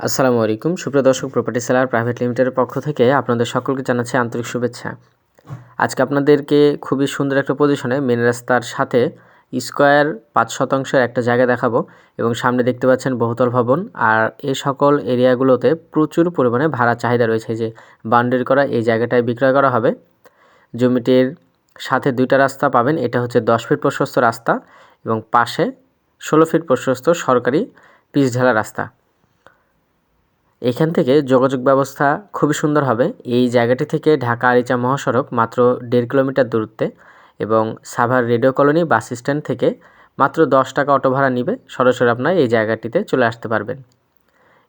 আসসালামু আলাইকুম। সুপ্রিয় দর্শক প্রপার্টি সেলার প্রাইভেট লিমিটেডের পক্ষ থেকে আপনাদের সকলকে জানাচ্ছি আন্তরিক শুভেচ্ছা। আজকে আপনাদেরকে খুবই সুন্দর একটা পজিশনে মেন রাস্তার সাথে স্কোয়ার পাঁচ শতাংশের একটা জায়গা দেখাবো এবং সামনে দেখতে পাচ্ছেন বহুতল ভবন। আর এই সকল এরিয়াগুলোতে প্রচুর পরিমাণে ভাড়া চাহিদা রয়েছে। যে বাউন্ডারি করা, এই জায়গাটায় বিক্রয় করা হবে। জমিটির সাথে দুইটা রাস্তা পাবেন। এটা হচ্ছে দশ ফিট প্রশস্ত রাস্তা এবং পাশে ষোলো ফিট প্রশস্ত সরকারি পিচ ঢালা রাস্তা। এখান থেকে যোগাযোগ ব্যবস্থা খুবই সুন্দর হবে। এই জায়গাটি থেকে ঢাকা আরিচা মহাসড়ক মাত্র দেড় কিলোমিটার দূরত্বে এবং Savar radio colony bus stand থেকে মাত্র দশ টাকা অটো ভাড়া নিবে। সরাসরি আপনার এই জায়গাটিতে চলে আসতে পারবেন।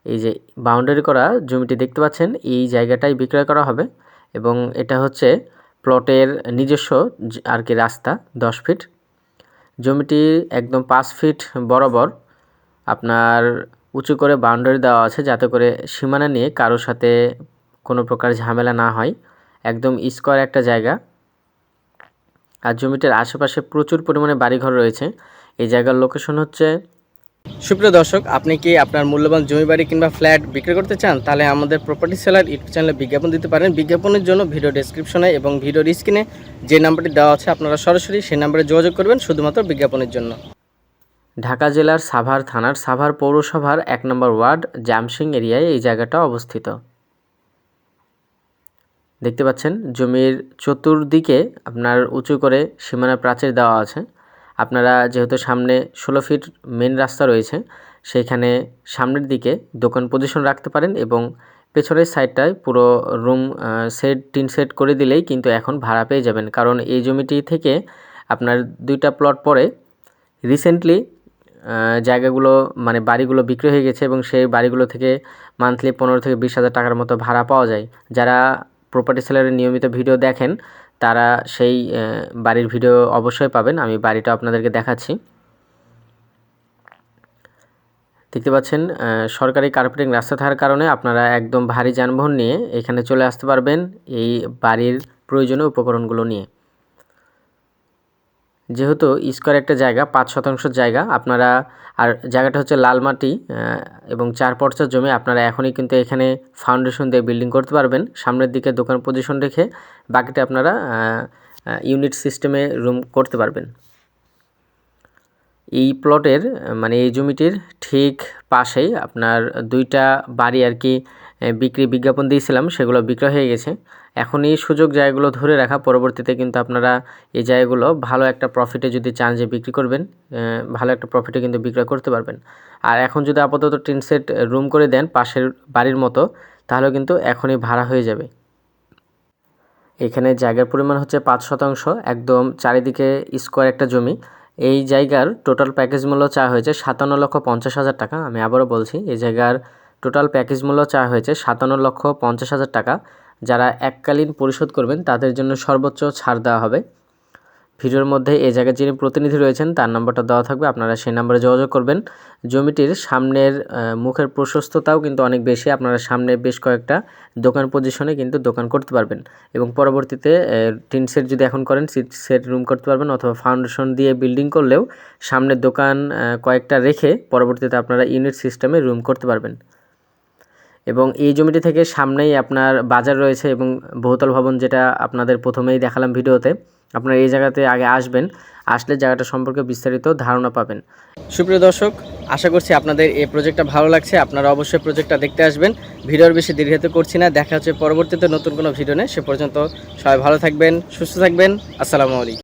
এই যে বাউন্ডারি করা জমিটি দেখতে পাচ্ছেন, এই জায়গাটাই বিক্রয় করা হবে এবং এটা হচ্ছে প্লটের নিজস্ব আর কি রাস্তা, দশ ফিট। জমিটি একদম পাঁচ ফিট বরাবর। আপনার উঁচু করে বাউন্ডারি দেওয়া আছে যাতে করে সীমানা নিয়ে কারোর সাথে কোনো প্রকার ঝামেলা না হয়। একদম স্কোয়ার একটা জায়গা। আর জমিটার আশেপাশে প্রচুর পরিমাণে বাড়িঘর রয়েছে। এই জায়গার লোকেশন হচ্ছে সুপ্রিয় দর্শক, আপনি কি আপনার মূল্যবান জমি বাড়ি কিংবা ফ্ল্যাট বিক্রি করতে চান? তাহলে আমাদের প্রপার্টি সেলার ইউটিউব চ্যানেলে বিজ্ঞাপন দিতে পারেন। বিজ্ঞাপনের জন্য ভিডিও ডেসক্রিপশনে এবং ভিডিওর স্ক্রিনে যে নাম্বারটি দেওয়া আছে, আপনারা সরাসরি সেই নাম্বারে যোগাযোগ করবেন শুধুমাত্র বিজ্ঞাপনের জন্য। ঢাকা জেলার সাভার থানার সাভার পৌরসভার এক নম্বর ওয়ার্ড জামসিং এরিয়ায় এই জায়গাটা অবস্থিত। দেখতে পাচ্ছেন, জমির চতুর্দিকে আপনার উঁচু করে সীমানা প্রাচীর দেওয়া আছে। আপনারা যেহেতু সামনে ষোলো ফিট মেন রাস্তা রয়েছে, সেইখানে সামনের দিকে দোকান পজিশন রাখতে পারেন এবং পেছনের সাইডটায় পুরো রুম সেট, টিন সেট করে দিলেই কিন্তু এখন ভাড়া পেয়ে যাবেন। কারণ এই জমিটি থেকে আপনার দুইটা প্লট পরে রিসেন্টলি জায়গাগুলো মানে বাড়িগুলো বিক্রি হয়ে গেছে এবং সেই বাড়িগুলো থেকে মান্থলি পনেরো থেকে বিশ হাজার টাকার মতো ভাড়া পাওয়া যায়। যারা প্রপার্টি সেলারের নিয়মিত ভিডিও দেখেন, তারা সেই বাড়ির ভিডিও অবশ্যই পাবেন। আমি বাড়িটা আপনাদেরকে দেখাচ্ছি। দেখতে পাচ্ছেন সরকারি কার্পেটিং রাস্তা থাকার কারণে আপনারা একদম ভারী যানবাহন নিয়ে এখানে চলে আসতে পারবেন এই বাড়ির প্রয়োজনীয় উপকরণগুলো নিয়ে। যেহেতু স্কোয়ার একটা জায়গা, পাঁচ শতাংশ জায়গা, আপনারা, আর জায়গাটা হচ্ছে লাল মাটি এবং চার পর্চার জমি, আপনারা এখনই কিন্তু এখানে ফাউন্ডেশন দিয়ে বিল্ডিং করতে পারবেন। সামনের দিকে দোকান পজিশন রেখে বাকিটা আপনারা ইউনিট সিস্টেমে রুম করতে পারবেন। এই প্লটের মানে এই জমিটির ঠিক পাশেই আপনার দুইটা বাড়ি আর কি বিক্রি বিজ্ঞাপন দিয়েছিলাম, সেগুলো বিক্রয় হয়ে গেছে। এখন এই সুযোগ জায়গাগুলো ধরে রাখা, পরবর্তীতে কিন্তু আপনারা এই জায়গাগুলো ভালো একটা প্রফিটে যদি চান যে বিক্রি করবেন ভালো একটা প্রফিটে কিন্তু বিক্রয় করতে পারবেন। আর এখন যদি আপাতত টিন সেট রুম করে দেন পাশের বাড়ির মতো তাহলে কিন্তু এখনই ভাড়া হয়ে যাবে। এখানে জায়গার পরিমাণ হচ্ছে পাঁচ শতাংশ, একদম চারিদিকে স্কোয়ার একটা জমি। এই জায়গার টোটাল প্যাকেজ মূল্য চা হয়েছে সাতান্ন লক্ষ পঞ্চাশ হাজার টাকা, আমি আবারও বলছি, এই জায়গার টোটাল প্যাকেজ মূল্য চা হয়েছে সাতান্ন লক্ষ পঞ্চাশ হাজার টাকা। যারা এককালীন পরিশোধ করবেন, তাদের জন্য সর্বোচ্চ ছাড় দেওয়া হবে। ভিডিওর মধ্যে এই জায়গায় যিনি প্রতিনিধি রয়েছেন, তার নাম্বারটা দেওয়া থাকবে। আপনারা সেই নাম্বারে যোগাযোগ করবেন। জমিটির সামনের মুখের প্রশস্ততাও কিন্তু অনেক বেশি। আপনারা সামনে বেশ কয়েকটা দোকান পজিশনে কিন্তু দোকান করতে পারবেন। এবং পরবর্তীতে টিন সেট যদি এখন করেন, সিট সেট রুম করতে পারবেন অথবা ফাউন্ডেশন দিয়ে বিল্ডিং করলেও সামনের দোকান কয়েকটা রেখে পরবর্তীতে আপনারা ইউনিট সিস্টেমে রুম করতে পারবেন। এবং এই জমিটি থেকে সামনেই আপনার বাজার রয়েছে এবং বহুতল ভবন যেটা আপনাদের প্রথমেই দেখালাম ভিডিওতে। আপনারা এই জায়গাতে আগে আসবেন, আসলে জায়গাটা সম্পর্কে বিস্তারিত ধারণা পাবেন। সুপ্রিয় দর্শক, আশা করছি আপনাদের এই প্রজেক্টটা ভালো লাগছে। আপনারা অবশ্যই প্রজেক্টটা দেখতে আসবেন। ভিডিওর বেশি দীর্ঘায়িত করছি না। দেখা হচ্ছে পরবর্তীতে নতুন কোনো ভিডিও নেই সে পর্যন্ত সবাই ভালো থাকবেন, সুস্থ থাকবেন। আসসালামু আলাইকুম।